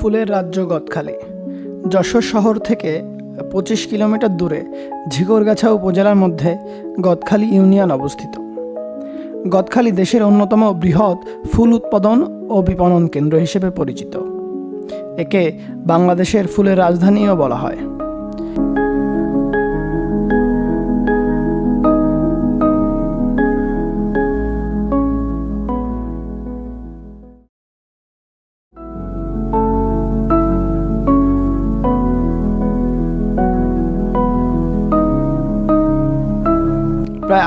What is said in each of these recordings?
ফুলের রাজ্য গদখালি। যশোর শহর থেকে পঁচিশ কিলোমিটার দূরে ঝিকরগাছা উপজেলার মধ্যে গদখালি ইউনিয়ন অবস্থিত। গদখালি দেশের অন্যতম বৃহৎ ফুল উৎপাদন ও বিপণন কেন্দ্র হিসেবে পরিচিত। একে বাংলাদেশের ফুলের রাজধানীও বলা হয়।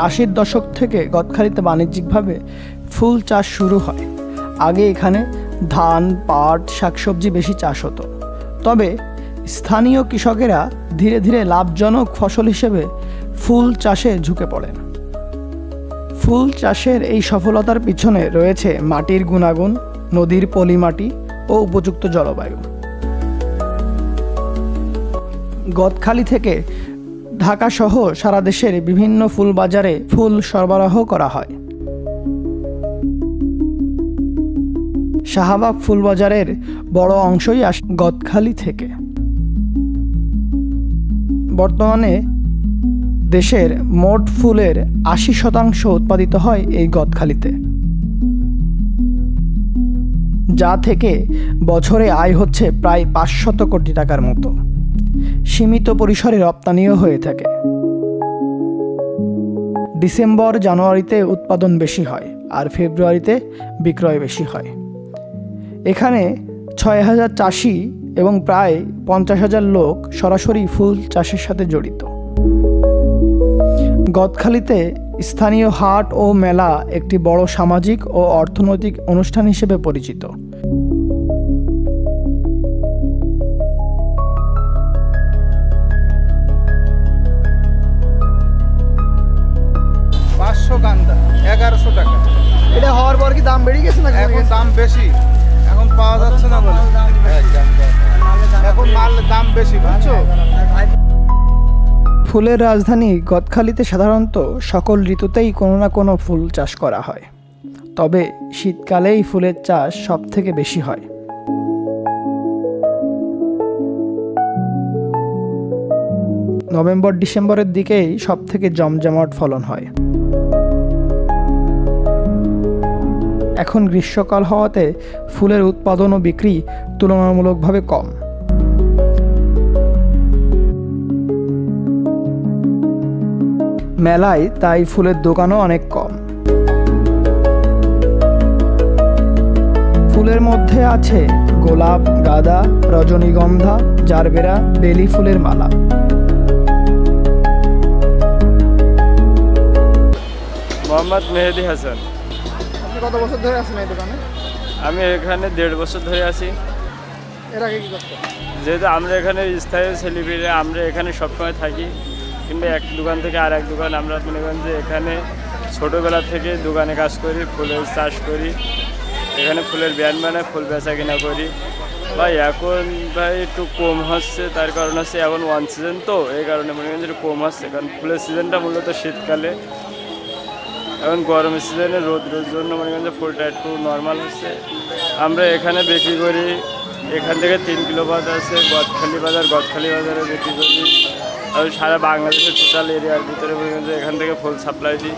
আশির দশক থেকে গদখালিতে বাণিজ্যিকভাবে ফুল চাষ শুরু হয়। আগে এখানে ধান, পাট, শাকসবজি বেশি চাষ হতো। তবে স্থানীয় কৃষকেরা ধীরে ধীরে লাভজনক ফসল হিসেবে ফুল চাষে ঝুঁকে পড়েন। ফুল চাষের এই সফলতার পিছনে রয়েছে মাটির গুণাগুণ, নদীর পলিমাটি ও উপযুক্ত জলবায়ু। গদখালি থেকে ঢাকা সহ সারা দেশের বিভিন্ন ফুল বাজারে ফুল সরবরাহ করা হয়। শাহবাগ ফুল বাজারের বড় অংশই আস গদখালি থেকে। বর্তমানে দেশের মোট ফুলের আশি শতাংশ উৎপাদিত হয় এই গদখালিতে। যা থেকে বছরে আয় হচ্ছে প্রায় পাঁচশত কোটি টাকার মতো। সীমিত পরিসরে রপ্তানিও হয়ে থাকে। ডিসেম্বর, জানুয়ারিতে উৎপাদন বেশি হয় আর ফেব্রুয়ারিতে বিক্রয় বেশি হয়। এখানে ছয় হাজার চাষি এবং প্রায় পঞ্চাশ হাজার লোক সরাসরি ফুল চাষের সাথে জড়িত। গদখালিতে স্থানীয় হাট ও মেলা একটি বড় সামাজিক ও অর্থনৈতিক অনুষ্ঠান হিসেবে পরিচিত। এটা হওয়ার পর কি দাম বেড়ে গেছে না এখন দাম বেশি। এখন পাওয়া যাচ্ছে না বলে। এখন মাল দাম বেশি বুঝছ? ফুলের রাজধানী গদখালিতে সাধারণত সকল ঋতুতেই কোনো না কোনো ফুল চাষ করা হয়। তবে শীতকালেই ফুলের চাষ সব থেকে বেশি হয়। নভেম্বর ডিসেম্বরের দিকেই সব থেকে জমজমাট ফলন হয়। এখন গ্রীষ্মকাল হওয়াতে ফুলের উৎপাদন ও বিক্রি তুলনামূলকভাবে কম। মেলায় তাই ফুলের দোকানও অনেক কম। ফুলের মধ্যে আছে গোলাপ, গাঁদা, রজনীগন্ধা, জারবেরা, বেলি ফুলের মালা। মোহাম্মদ মেহেদি হাসান। আপনি কত বছর ধরে আছেন এই দোকানে? আমি এখানে দেড় বছর ধরে আছি। এর আগে কি করতেন? যেহেতু আমরা এখানে স্থায়ী সেলিব্রিটি আমরা এখানে সবসময় থাকি। কিংবা এক দোকান থেকে আর এক দোকান আমরা মনে করেন যে এখানে ছোটোবেলা থেকে দোকানে কাজ করি ফুলের চাষ করি। এখানে ফুলের ব্যান্ড বানায় ফুল বেচা কিনা করি। ভাই এখন ভাই একটু কম হচ্ছে তার কারণ হচ্ছে এখন ওয়ান সিজন তো এই কারণে মনে করেন যে একটু কম হচ্ছে। কারণ ফুলের সিজনটা মূলত শীতকালে। এখন গরমের সিজনে রোদ রোদ জন্য মনে করেন যে ফুলটা একটু নর্মাল হচ্ছে। আমরা এখানে বিক্রি করি, এখান থেকে তিন কিলো বাজার আছে, গদখালি বাজার, গদখালি বাজারে বিক্রি করি। আর সারা বাংলাদেশের টোটাল এরিয়ার ভিতরে মনে করেন যে এখান থেকে ফুল সাপ্লাই দিই।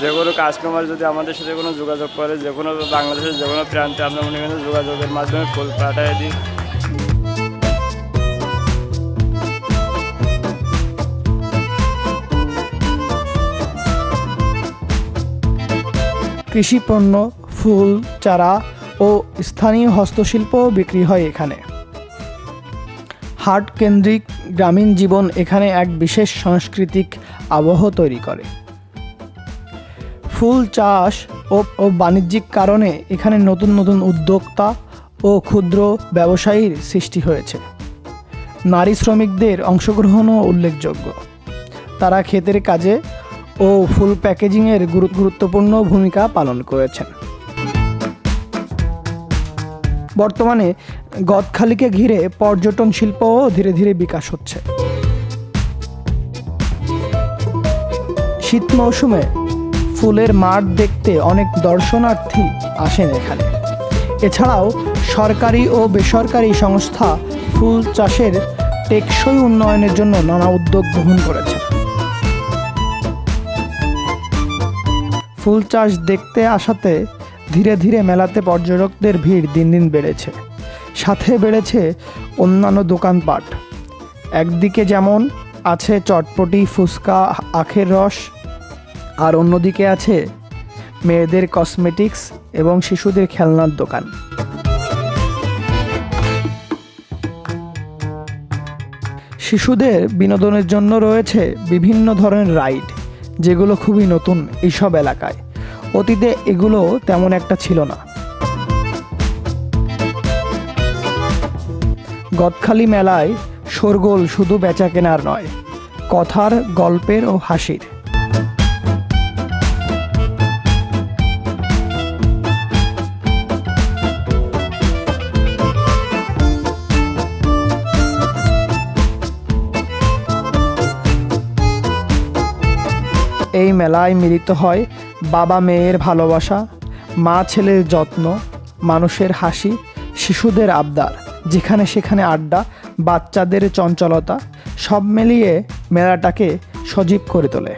যে কোনো কাস্টমার যদি আমাদের সাথে কোনো যোগাযোগ করে, যে কোনো বাংলাদেশের যে কোনো প্রান্তে আমরা মনে করেন যোগাযোগের মাধ্যমে ফুল পাঠাই দিই। কৃষি পণ্য ফুল, চারা ও স্থানীয় হস্তশিল্পও বিক্রি হয় এখানে। হাট কেন্দ্রিক গ্রামীণ জীবন এখানে এক বিশেষ সাংস্কৃতিক আবহ তৈরি করে। ফুল চাষ ও বাণিজ্যিক কারণে এখানে নতুন নতুন উদ্যোক্তা ও ক্ষুদ্র ব্যবসায়ীর সৃষ্টি হয়েছে। নারী শ্রমিকদের অংশগ্রহণও উল্লেখযোগ্য। তারা ক্ষেতের কাজে ও ফুল প্যাকেজিংয়ের গুরু- গুরুত্বপূর্ণ ভূমিকা পালন করেছেন। বর্তমানে গদখালিকে ঘিরে পর্যটন শিল্পও ধীরে ধীরে বিকাশ হচ্ছে। শীত মৌসুমে ফুলের মাঠ দেখতে অনেক দর্শনার্থী আসেন এখানে। এছাড়াও সরকারি ও বেসরকারি সংস্থা ফুল চাষের টেকসই উন্নয়নের জন্য নানা উদ্যোগ গ্রহণ করেছে। ফুল চাষ দেখতে আসাতে ধীরে ধীরে মেলাতে পর্যটকদের ভিড় দিন দিন বেড়েছে। সাথে বেড়েছে অন্যান্য দোকানপাট। একদিকে যেমন আছে চটপটি, ফুচকা, আখের রস, আর অন্যদিকে আছে মেয়েদের কসমেটিক্স এবং শিশুদের খেলনার দোকান। শিশুদের বিনোদনের জন্য রয়েছে বিভিন্ন ধরনের রাইড। যেগুলো খুবই নতুন এইসব এলাকায়। অতীতে এগুলো তেমন একটা ছিল না। গদখালি মেলায় শোরগোল শুধু বেচা কেনার নয়, কথার, গল্পের ও হাসির। এই মেলায় মিলিত হয় বাবা মেয়ের ভালোবাসা, মা ছেলের যত্ন, মানুষের হাসি, শিশুদের আবদার, যেখানে সেখানে আড্ডা, বাচ্চাদের চঞ্চলতা, সব মিলিয়ে মেলাটাকে সজীব করে তোলে।